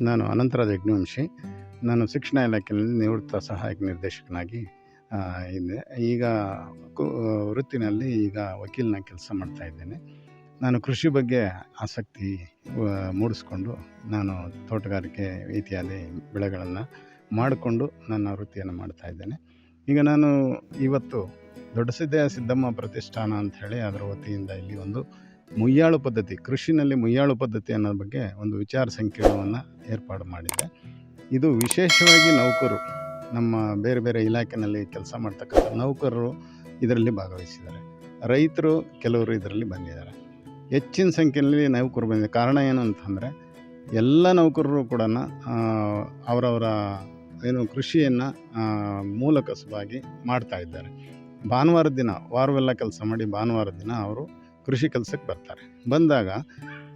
ನಾನು ಅನಂತರಾಜ್ ಯಜ್ಞವಂಶಿ. ನಾನು ಶಿಕ್ಷಣ ಇಲಾಖೆಯಲ್ಲಿ ನಿವೃತ್ತ ಸಹಾಯಕ ನಿರ್ದೇಶಕನಾಗಿ ಇದ್ದೆ. ಈಗ ವೃತ್ತಿನಲ್ಲಿ ಈಗ ವಕೀಲನ ಕೆಲಸ ಮಾಡ್ತಾಯಿದ್ದೇನೆ ನಾನು ಕೃಷಿ ಬಗ್ಗೆ ಆಸಕ್ತಿ ಮೂಡಿಸ್ಕೊಂಡು ನಾನು ತೋಟಗಾರಿಕೆ ಇತ್ಯಾದಿ ಬೆಳೆಗಳನ್ನು ಮಾಡಿಕೊಂಡು ನನ್ನ ವೃತ್ತಿಯನ್ನು ಮಾಡ್ತಾಯಿದ್ದೇನೆ ಈಗ ನಾನು ಇವತ್ತು ದೊಡ್ಡ ಸಿದ್ದಯ್ಯ ಸಿದ್ದಮ್ಮ ಪ್ರತಿಷ್ಠಾನ ಅಂಥೇಳಿ ಅದರ ವತಿಯಿಂದ ಇಲ್ಲಿ ಒಂದು ಮುಯ್ಯಾಳು ಪದ್ಧತಿ, ಕೃಷಿನಲ್ಲಿ ಮುಯ್ಯಾಳು ಪದ್ಧತಿ ಅನ್ನೋ ಬಗ್ಗೆ ಒಂದು ವಿಚಾರ ಸಂಕಿರಣವನ್ನು ಏರ್ಪಾಡು ಮಾಡಿದ್ದೆ ಇದು ವಿಶೇಷವಾಗಿ ನೌಕರು, ನಮ್ಮ ಬೇರೆ ಬೇರೆ ಇಲಾಖೆಯಲ್ಲಿ ಕೆಲಸ ಮಾಡ್ತಕ್ಕಂಥ ನೌಕರರು ಇದರಲ್ಲಿ ಭಾಗವಹಿಸಿದ್ದಾರೆ. ರೈತರು ಕೆಲವರು ಇದರಲ್ಲಿ ಬಂದಿದ್ದಾರೆ. ಹೆಚ್ಚಿನ ಸಂಖ್ಯೆಯಲ್ಲಿ ನೌಕರು ಬಂದಿದೆ ಕಾರಣ ಏನು ಅಂತಂದರೆ, ಎಲ್ಲ ನೌಕರರು ಕೂಡ ಅವರವರ ಏನು ಕೃಷಿಯನ್ನು ಮೂಲ ಕಸುಬಾಗಿ ಮಾಡ್ತಾ ಇದ್ದಾರೆ. ಭಾನುವಾರದ ದಿನ, ವಾರವೆಲ್ಲ ಕೆಲಸ ಮಾಡಿ ಭಾನುವಾರದ ದಿನ ಅವರು ಕೃಷಿ ಕೆಲಸಕ್ಕೆ ಬರ್ತಾರೆ. ಬಂದಾಗ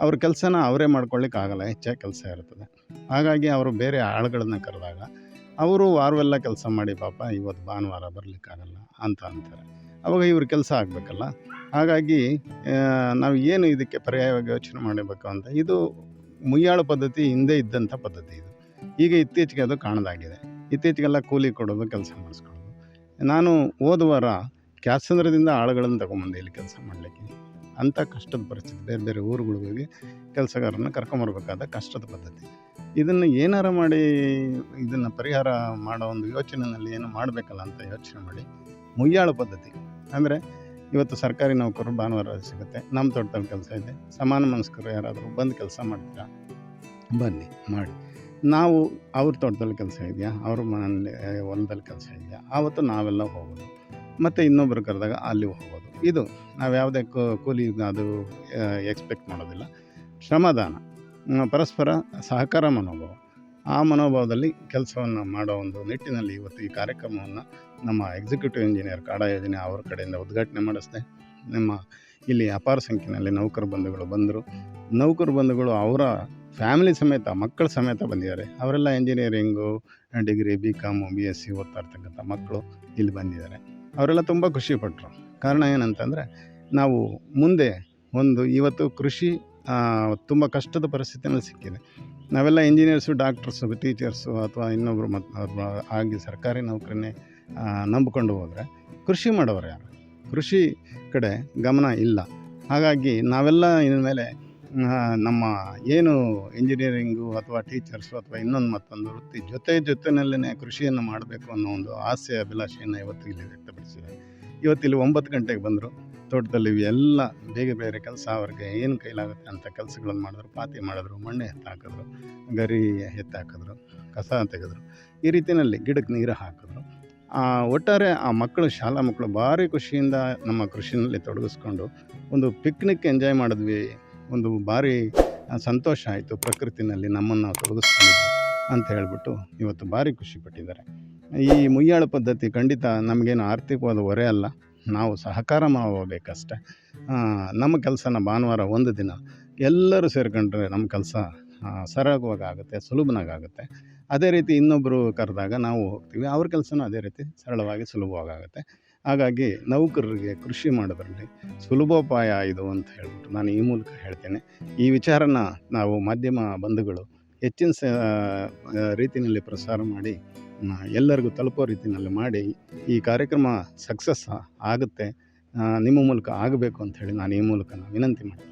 ಅವ್ರ ಕೆಲಸನ ಅವರೇ ಮಾಡ್ಕೊಳ್ಳಿಕ್ಕೆ ಆಗಲ್ಲ ಹೆಚ್ಚಾಗಿ ಕೆಲಸ ಇರ್ತದೆ. ಹಾಗಾಗಿ ಅವರು ಬೇರೆ ಆಳುಗಳನ್ನ ಕರೆದಾಗ, ಅವರು ವಾರವೆಲ್ಲ ಕೆಲಸ ಮಾಡಿ ಪಾಪ ಇವತ್ತು ಭಾನುವಾರ ಬರಲಿಕ್ಕಾಗಲ್ಲ ಅಂತ ಅಂತಾರೆ. ಅವಾಗ ಇವ್ರ ಕೆಲಸ ಆಗಬೇಕಲ್ಲ. ಹಾಗಾಗಿ ನಾವು ಏನು ಇದಕ್ಕೆ ಪರ್ಯಾಯವಾಗಿ ಯೋಚನೆ ಮಾಡಬೇಕು ಅಂತ, ಇದು ಮುಯ್ಯಾಳು ಪದ್ಧತಿ ಹಿಂದೆ ಇದ್ದಂಥ ಪದ್ಧತಿ ಇದು. ಈಗ ಇತ್ತೀಚೆಗೆ ಅದು ಕಾಣದಾಗಿದೆ. ಇತ್ತೀಚೆಗೆಲ್ಲ ಕೂಲಿ ಕೊಡೋದು, ಕೆಲಸ ಮಾಡಿಸ್ಕೊಳ್ಳೋದು. ನಾನು ಹೋದ ವಾರ ಕ್ಯಾತ್ಸಂದ್ರದಿಂದ ಆಳುಗಳನ್ನು ತಗೊಂಬಂದೆ ಇಲ್ಲಿ ಕೆಲಸ ಮಾಡಲಿಕ್ಕೆ. ಅಂಥ ಕಷ್ಟದ ಪರಿಸ್ಥಿತಿ, ಬೇರೆ ಬೇರೆ ಊರುಗಳಿಗೆ ಹೋಗಿ ಕರ್ಕೊಂಬರ್ಬೇಕಾದ ಕಷ್ಟದ ಪದ್ಧತಿ. ಇದನ್ನು ಏನಾರ ಮಾಡಿ, ಇದನ್ನು ಪರಿಹಾರ ಮಾಡೋ ಒಂದು ಯೋಚನೆಯಲ್ಲಿ ಏನು ಮಾಡಬೇಕಲ್ಲ ಅಂತ ಯೋಚನೆ ಮಾಡಿ, ಮುಯ್ಯಾಳು ಪದ್ಧತಿ. ಅಂದರೆ ಇವತ್ತು ಸರ್ಕಾರಿ ನೌಕರರು ಭಾನುವಾರ ಸಿಗುತ್ತೆ, ನಮ್ಮ ತೋಟದಲ್ಲಿ ಕೆಲಸ ಇದೆ, ಸಮಾನ ಮನಸ್ಕರು ಯಾರಾದರೂ ಬಂದು ಕೆಲಸ ಮಾಡ್ತೀರಾ? ಬನ್ನಿ, ಮಾಡಿ. ನಾವು ಅವ್ರ ತೋಟದಲ್ಲಿ ಕೆಲಸ ಇದೆಯಾ? ಅವ್ರ ಮನೆಯಲ್ಲಿ, ಹೊಲದಲ್ಲಿ ಕೆಲಸ ಇದೆಯಾ? ಆವತ್ತು ನಾವೆಲ್ಲ ಹೋಗೋದು. ಮತ್ತು ಇನ್ನೊಬ್ಬರು ಕರೆದಾಗ ಅಲ್ಲಿ ಹೋಗೋದು. ಇದು ನಾವು ಯಾವುದೇ ಕೂಲಿ ಅದು ಎಕ್ಸ್ಪೆಕ್ಟ್ ಮಾಡೋದಿಲ್ಲ. ಶ್ರಮದಾನ ಪರಸ್ಪರ ಸಹಕಾರ ಮನೋಭಾವ. ಆ ಮನೋಭಾವದಲ್ಲಿ ಕೆಲಸವನ್ನು ಮಾಡೋ ಒಂದು ನಿಟ್ಟಿನಲ್ಲಿ ಇವತ್ತು ಈ ಕಾರ್ಯಕ್ರಮವನ್ನು ನಮ್ಮ ಎಕ್ಸಿಕ್ಯೂಟಿವ್ ಇಂಜಿನಿಯರ್ ಕಾಡಾ ಯೋಜನೆ ಅವರ ಕಡೆಯಿಂದ ಉದ್ಘಾಟನೆ ಮಾಡಿಸ್ದೆ. ನಮ್ಮ ಇಲ್ಲಿ ಅಪಾರ ಸಂಖ್ಯೆಯಲ್ಲಿ ನೌಕರ ಬಂಧುಗಳು ಬಂದರು. ನೌಕರ ಬಂಧುಗಳು ಅವರ ಫ್ಯಾಮಿಲಿ ಸಮೇತ, ಮಕ್ಕಳ ಸಮೇತ ಬಂದಿದ್ದಾರೆ. ಅವರೆಲ್ಲ engineering degree B com B S C ಓದ್ತಾ ಇರ್ತಕ್ಕಂಥ ಮಕ್ಕಳು ಇಲ್ಲಿ ಬಂದಿದ್ದಾರೆ. ಅವರೆಲ್ಲ ತುಂಬ ಖುಷಿಪಟ್ಟರು ಕಾರಣ ಏನಂತಂದರೆ ನಾವು ಮುಂದೆ ಒಂದು ಇವತ್ತು ಕೃಷಿ ತುಂಬ ಕಷ್ಟದ ಪರಿಸ್ಥಿತಿಯಲ್ಲಿ ಸಿಕ್ಕಿದೆ. ನಾವೆಲ್ಲ ಇಂಜಿನಿಯರ್ಸು ಡಾಕ್ಟರ್ಸು ಟೀಚರ್ಸು ಅಥವಾ ಇನ್ನೊಬ್ಬರು ಮತ್ತು ಆಗಿ ಸರ್ಕಾರಿ ನೌಕರನ್ನೇ ಆ, ನಂಬಿಕೊಂಡು ಹೋದರೆ ಕೃಷಿ ಮಾಡೋರು ಯಾರು? ಕೃಷಿ ಕಡೆ ಗಮನ ಇಲ್ಲ. ಹಾಗಾಗಿ ನಾವೆಲ್ಲ ಇನ್ಮೇಲೆ ಮೇಲೆ ನಮ್ಮ ಏನು ಇಂಜಿನಿಯರಿಂಗು ಅಥವಾ ಟೀಚರ್ಸು ಅಥವಾ ಇನ್ನೊಂದು ಮತ್ತೊಂದು ವೃತ್ತಿ ಜೊತೆ ಜೊತೆಯಲ್ಲೇ ಕೃಷಿಯನ್ನು ಮಾಡಬೇಕು ಅನ್ನೋ ಒಂದು ಆಸೆ ಅಭಿಲಾಷೆಯನ್ನು ಇವತ್ತು ಇಲ್ಲಿ ವ್ಯಕ್ತಪಡಿಸಿದ್ದಾರೆ ಇವತ್ತು ಇಲ್ಲಿ ಒಂಬತ್ತು ಗಂಟೆಗೆ ಬಂದರು. ತೋಟದಲ್ಲಿ ಎಲ್ಲ ಬೇಗ ಬೇರೆ ಕೆಲಸ, ಅವ್ರಿಗೆ ಏನು ಕೈಲಾಗುತ್ತೆ ಅಂತ ಕೆಲಸಗಳನ್ನು ಮಾಡಿದ್ರು. ಪಾತಿ ಮಾಡಿದ್ರು, ಮಣ್ಣು ಎತ್ತಾಕಿದ್ರು ಗರಿ ಎತ್ತಾಕಿದ್ರು ಕಸ ತೆಗೆದ್ರು. ಈ ರೀತಿಯಲ್ಲಿ ಗಿಡಕ್ಕೆ ನೀರು ಹಾಕಿದ್ರು. ಒಟ್ಟಾರೆ ಆ ಮಕ್ಕಳು, ಶಾಲಾ ಮಕ್ಕಳು ಭಾರಿ ಖುಷಿಯಿಂದ ನಮ್ಮ ಕೃಷಿನಲ್ಲಿ ತೊಡಗಿಸ್ಕೊಂಡು ಒಂದು ಪಿಕ್ನಿಕ್ ಎಂಜಾಯ್ ಮಾಡಿದ್ವಿ. ಒಂದು ಭಾರಿ ಸಂತೋಷ ಆಯಿತು ಪ್ರಕೃತಿನಲ್ಲಿ ನಮ್ಮನ್ನು ತೊಡಗಿಸ್ಕೊಂಡಿದ್ವಿ ಅಂತ ಹೇಳಿಬಿಟ್ಟು ಇವತ್ತು ಭಾರಿ ಖುಷಿ ಪಟ್ಟಿದ್ದಾರೆ. ಈ ಮುಯ್ಯಾಳ ಪದ್ಧತಿ ಖಂಡಿತ ನಮಗೇನು ಆರ್ಥಿಕವಾದ ಹೊರೆ ಅಲ್ಲ. ನಾವು ಸಹಕಾರ ಮಾಡಬೇಕಷ್ಟೆ ನಮ್ಮ ಕೆಲಸನ ಭಾನುವಾರ ಒಂದು ದಿನ ಎಲ್ಲರೂ ಸೇರ್ಕೊಂಡ್ರೆ ನಮ್ಮ ಕೆಲಸ ಸರಳವಾಗಿ ಆಗುತ್ತೆ ಅದೇ ರೀತಿ ಇನ್ನೊಬ್ಬರು ಕರೆದಾಗ ನಾವು ಹೋಗ್ತೀವಿ, ಅವ್ರ ಕೆಲಸನೂ ಅದೇ ರೀತಿ ಸರಳವಾಗಿ ಸುಲಭವಾಗುತ್ತೆ ಹಾಗಾಗಿ ನೌಕರರಿಗೆ ಕೃಷಿ ಮಾಡೋದ್ರಲ್ಲಿ ಸುಲಭೋಪಾಯ ಇದು ಅಂತ ಹೇಳ್ಬಿಟ್ಟು ನಾನು ಈ ಮೂಲಕ ಹೇಳ್ತೇನೆ. ಈ ವಿಚಾರನ ನಾವು ಮಾಧ್ಯಮ ಬಂಧುಗಳು ಹೆಚ್ಚಿನ ಸ ರೀತಿಯಲ್ಲಿ ಪ್ರಸಾರ ಮಾಡಿ ಎಲ್ಲರಿಗೂ ತಲುಪೋ ರೀತಿಯಲ್ಲಿ ಮಾಡಿ ಈ ಕಾರ್ಯಕ್ರಮ ಸಕ್ಸಸ್ ಆಗುತ್ತೆ ನಿಮ್ಮ ಮೂಲಕ ಆಗಬೇಕು ಅಂತ ಹೇಳಿ ನಾನು ಈ ಮೂಲಕ ವಿನಂತಿ ಮಾಡ್ತೀನಿ.